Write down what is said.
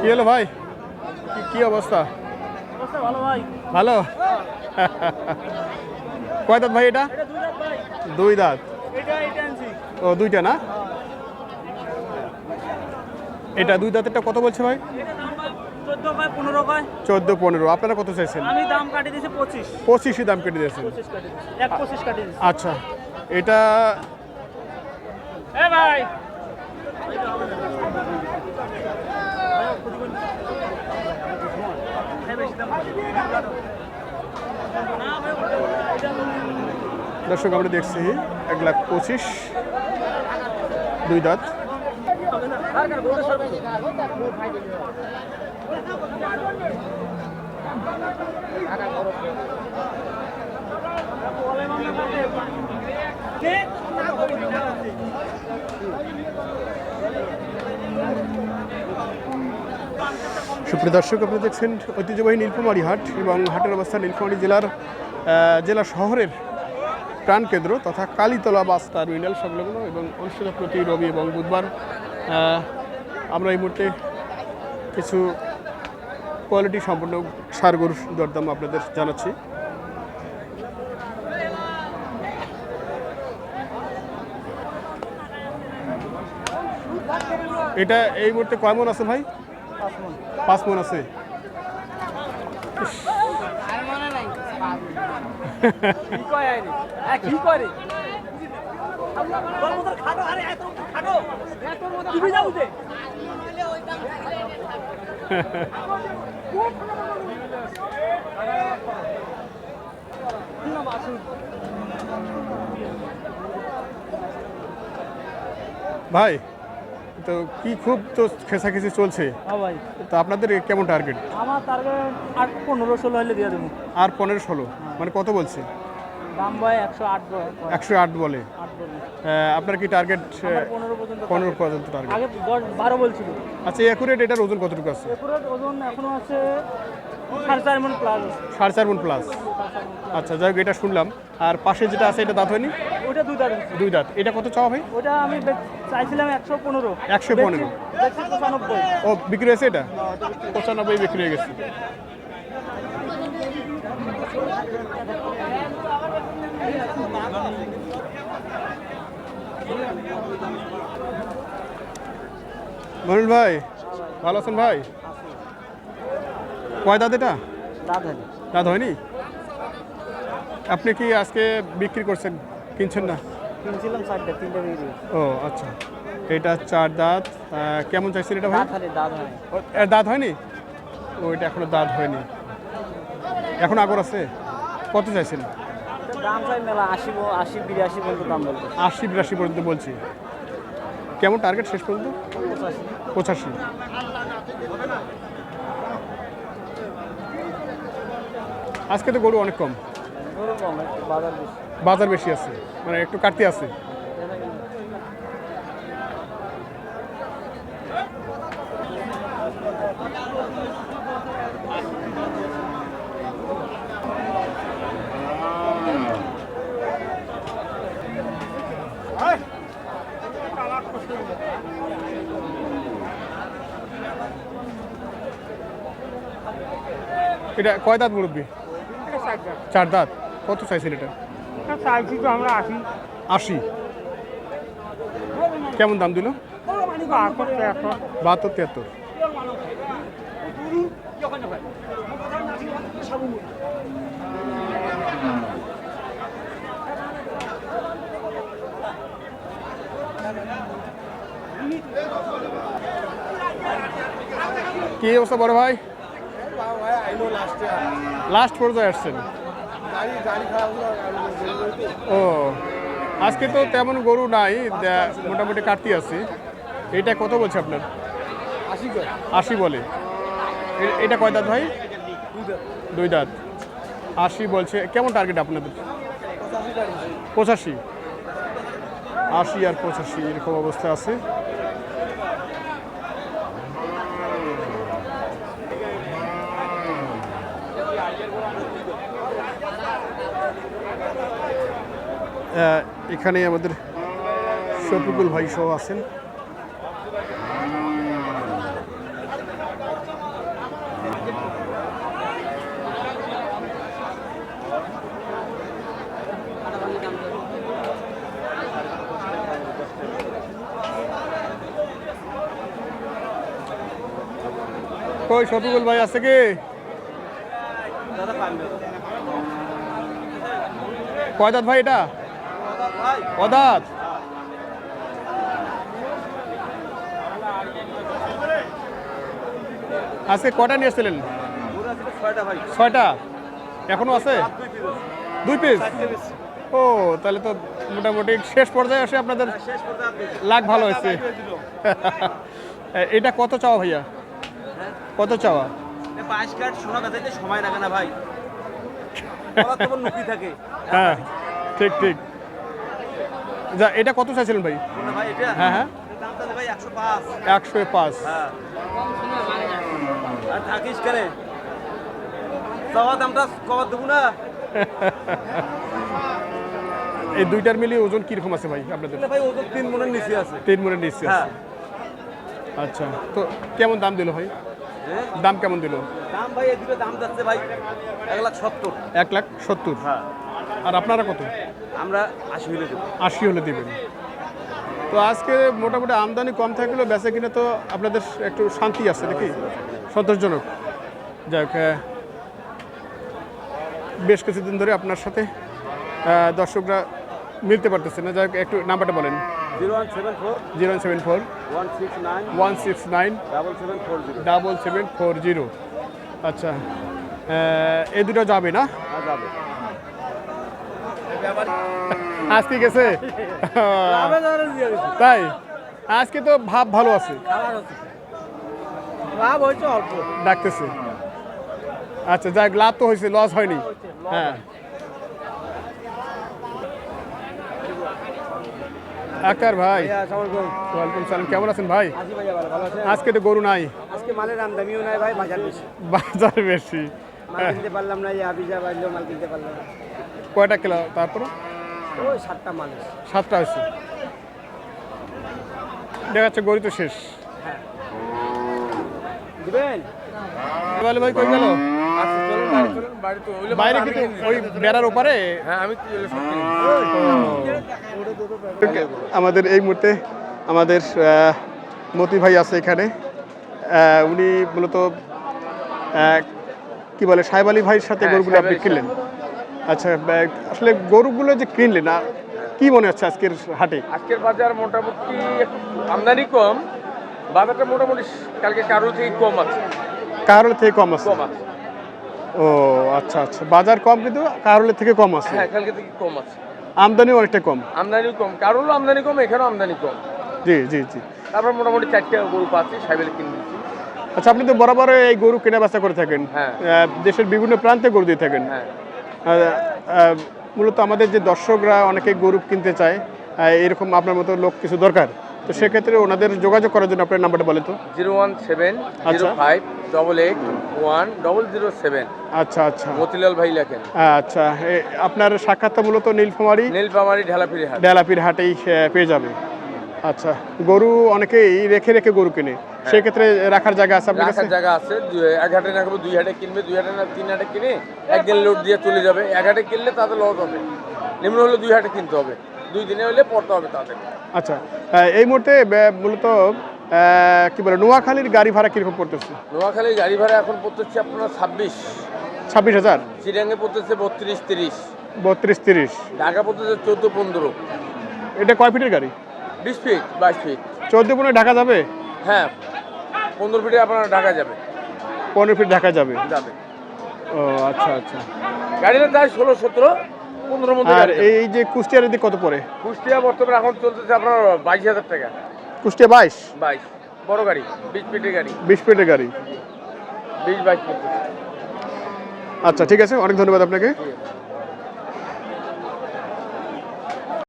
কি হলো ভাই? কি- অবস্থা? ভালো কয় দাঁত ভাই এটা? দুই দাঁত ও দুইটা না? এটা দুই দাঁতেরটা কত বলছে ভাই? চোদ্দ পনেরো আপনারা কত চাইছেন? আমি দাম কাটিয়ে দিয়েছি পঁচিশ। পঁচিশই দাম কেটে দিয়েছেন। আচ্ছা। এটা ভাই। দর্শক আমরা দেখছি এক লাখ পঁচিশ দুই দাঁত। সুপ্রিয় দর্শক, আপনারা দেখছেন ঐতিহ্যবাহী নীলফামারী হাট এবং হাটের অবস্থা নীলফামারী জেলার জেলা শহরের প্রাণকেন্দ্র তথা কালীতলা বাস টার্মিনাল সংলগ্ন এবং অনুষ্ঠিত প্রতি রবি এবং বুধবার আমরা এই মুহূর্তে কিছু কোয়ালিটি সম্পন্ন সার গরুর দরদাম আপনাদের জানাচ্ছি। এটা এই মুহূর্তে কয় মন আছে ভাই? পাঁচ মন আছে। ভাই তো কি খুব তো খেসাখেসি চলছে? হ্যাঁ ভাই। তো আপনাদের কেমন টার্গেট আমার টার্গেট আট পনেরো ষোলো হলে দিয়ে দেবো। আর পনেরো ষোলো? মানে কত বলছে? দাম ভাই একশো আট একশো আট বলে। আপনার কি টার্গেট পনেরো পর্যন্ত পনেরো পর্যন্ত টার্গেট আগে দশ বারো বলছিল। আচ্ছা অ্যাকুরেট এটার ওজন কতটুকু আছে? একুরেট ওজন এখনও আছে সাড়ে চার মন প্লাস সাড়ে চার মন প্লাস আচ্ছা যাই হোক এটা শুনলাম। আর পাশে যেটা আছে এটা দাঁত হয়নি? ওটা দুই দাঁড় দুই দাঁত। এটা কত চাওয়া ভাই? ওটা আমি চাইছিলাম একশো পনেরো। 115 দেখছি পঁচানব্বই। ও বিক্রি হয়েছে এটা? পঁচানব্বই বিক্রি হয়ে গেছে। মনুল ভাই ভালো আছেন ভাই? কয় দাঁত এটা? দাঁত দাঁত হয়নি? আপনি কি আজকে বিক্রি করছেন? কিনছেন না? কিনছিলাম চারটে তিনটে বিক্রি। ও আচ্ছা। এটা চার দাঁত। কেমন চাইছেন এটা ভাই? দাঁত হয়। এর দাঁত হয়নি? ও এটা এখনও দাঁত হয়নি। এখন আগর আছে? কত চাইছেন? দাম চাই মেলা আশি আশি বিরাশি পর্যন্ত দাম আশি বিরাশি পর্যন্ত বলছি। কেমন টার্গেট শেষ পর্যন্ত? পঁচাশি। আজকে তো গরু অনেক কম। বাজার বেশি আছে মানে একটু কাটতে আছে। এটা কয় দাঁত মুরব্বী? চার দাঁত? কত চাইছেন এটা? চাইছি তো আমরা আসি আশি। কেমন দাম দিল? বাহাত্তর তিয়াত্তর। কি অবস্থা বড় ভাই? লাস্ট পর্যায়ে আসছেন। ও আজকে তো তেমন গরু নাই মোটামুটি কাটতি আছে। এটা কত বলছে আপনার? আশি বলে। এটা কয় দাঁত ভাই? দুই দাঁত। আশি বলছে কেমন টার্গেট আপনাদের? পঁচাশি? আশি আর পঁচাশি এরকম অবস্থা আছে। এখানে আমাদের শফিকুল ভাই সহ আছেন। শফিকুল ভাই আছে কি? দাদা কয় দাঁত ভাই এটা? অদাত আজকে কটা নিয়ে এসেছিলেন? ছয়টা। এখনও আছে? দুই পিস ও, তাহলে তো মোটামুটি শেষ পর্যায়ে আসে আপনাদের লাখ ভালো হয়েছে। এটা কত চাওয়া ভাইয়া? কত চাওয়া? সময় লাগে না ভাই। থাকে। হ্যাঁ ঠিক ঠিক। যা এটা কত চাইছিলেন ভাই? হ্যাঁ হ্যাঁ। একশো পাঁচ। হ্যাঁ। আর থাকিস কেন? দামটা কবার দেবো না? এই দুইটার মিলিয়ে ওজন কীরকম আছে ভাই আপনাদের? ভাই তিন মনের নিচে আছে। তিন মনের নিচে হ্যাঁ। আচ্ছা তো কেমন দাম দিল ভাই? দাম কেমন দিল? দাম ভাই এই দুটো দাম যাচ্ছে ভাই এক লাখ সত্তর। এক লাখ সত্তর? হ্যাঁ। আর আপনারা কত? আমরা আশি হলে দেবো। আশি হলে দিবেন। তো আজকে মোটামুটি আমদানি কম থাকলেও বেচা কিনে তো আপনাদের একটু শান্তি আছে নাকি? সন্তোষজনক। যাক আহ, বেশ কিছুদিন ধরে আপনার সাথে দর্শকরা মিলতে পারতেছে না। যাক একটু নাম্বারটা বলেন। Zero one seven four zero seven four one six nine one six nine double seven four zero double seven four zero. আচ্ছা এই দুটো যাবে না? হ্যাঁ যাবে। আজকে গেছে? তাই? আজকে তো ভাব ভালো আছে। লাভ হয়েছে অল্প। ডাকতেছে। আচ্ছা যাক লাভ তো হয়েছে লস হয়নি। হ্যাঁ আকার ভাই। ওয়ালাইকুম সালাম কেমন আছেন ভাই? আছে আজকে তো গরু নাই। আজকে মালের আমদামিও নাই ভাই বাজার বেশি। বাজার বেশি। মাল কিনতে পারলাম না এই আবিজা বাজলেও মাল কিনতে পারলাম না। কয়টা কিলো তারপরে? ওই সাতটা মাল সাতটা হয়েছে দেখা যাচ্ছে গরু তো শেষ। দিবেন? এবারে ভাই কই গেল? বাইরে কিন্তু ওই বেড়ার ওপারে? আমাদের এই মুহূর্তে আমাদের মতি ভাই আছে এখানে। উনি মূলত কি বলে সাহেব আলী ভাইয়ের সাথে গরুগুলো আপনি কিনলেন? আচ্ছা আসলে গরুগুলো যে কিনলেন কি মনে হচ্ছে আজকের হাটে? আজকের বাজার মোটামুটি আমদানি কম বাজারটা মোটামুটি কালকে কারোর থেকে কম আছে। কারোর থেকে কম আছে। কম আছে। ও আচ্ছা আচ্ছা। বাজার কম কিন্তু কারোর থেকে কম আছে। হ্যাঁ কালকে থেকে কম আছে। আমদানিও অনেকটা কম। আমদানি কম। কারোরও আমদানি কম এখানেও আমদানি কম। জি জি জি। তারপর মোটামুটি চারটে গরু পাচ্ছি সাইবেল কিনে আচ্ছা আপনি তো বরাবর এই গরু কেনা বেচা করে থাকেন। হ্যাঁ। দেশের বিভিন্ন প্রান্তে গরু দিয়ে থাকেন। হ্যাঁ। মূলত আমাদের যে দর্শকরা অনেকে গরু কিনতে চায় এরকম আপনার মতো লোক কিছু দরকার? তো সেক্ষেত্রে ওনাদের যোগাযোগ করার জন্য আপনার নাম্বারটা বলে তো। জিরো ওয়ান সেভেন জিরো আচ্ছা। Five double eight one double zero seven আচ্ছা আচ্ছা। মতিলাল ভাই লেখেন। আচ্ছা আপনার সাক্ষাৎটা মূলত নীলফামারি? নীলপামারি ঢেলাপির হাট ডেলাপির হাটেই পেয়ে যাবে। আচ্ছা গরু অনেকেই রেখে রেখে গরু কিনে। সেক্ষেত্রে রাখার জায়গা আছে আপনার কাছে? রাখার জায়গা আছে এক হাটে না দুই হাটে কিনবে দুই হাটে না তিন হাটে কিনে একদিন লোড দিয়ে চলে যাবে। এক হাটে কিনলে তাদের লস হবে। নিম্ন হলে দুই হাটে কিনতে হবে। দুই দিনে হলে পড়তে হবে তাদের। আচ্ছা এই মুহূর্তে মূলত কি বলে নোয়াখালীর গাড়ি ভাড়া কীরকম পড়তেছে? নোয়াখালীর গাড়ি ভাড়া এখন পড়তেছে আপনার ছাব্বিশ। ছাব্বিশ হাজার? চিরাঙ্গে পড়তেছে বত্রিশ তিরিশ। বত্রিশ তিরিশ। ঢাকা পড়তেছে চোদ্দ পনেরো। এটা কয় ফিটের গাড়ি? বিশ ফিট বাইশ ফিট। চোদ্দ পনেরো ঢাকা যাবে? হ্যাঁ পনেরো ফিটে আপনার ঢাকা যাবে। পনেরো ফিট ঢাকা যাবে? যাবে। ও আচ্ছা আচ্ছা। গাড়িটা যায় ষোলো সতেরো। পনেরো মধ্যে আর এই যে কুষ্টিয়ার দিকে কত পড়ে? কুষ্টিয়া বর্তমানে এখন চলতেছে আপনার বাইশ হাজার টাকা। কুষ্টিয়া বাইশ? বাইশ। বড় গাড়ি বিশ ফিটের গাড়ি। বিশ ফিটের গাড়ি। বিশ বাইশ আচ্ছা ঠিক আছে অনেক ধন্যবাদ আপনাকে।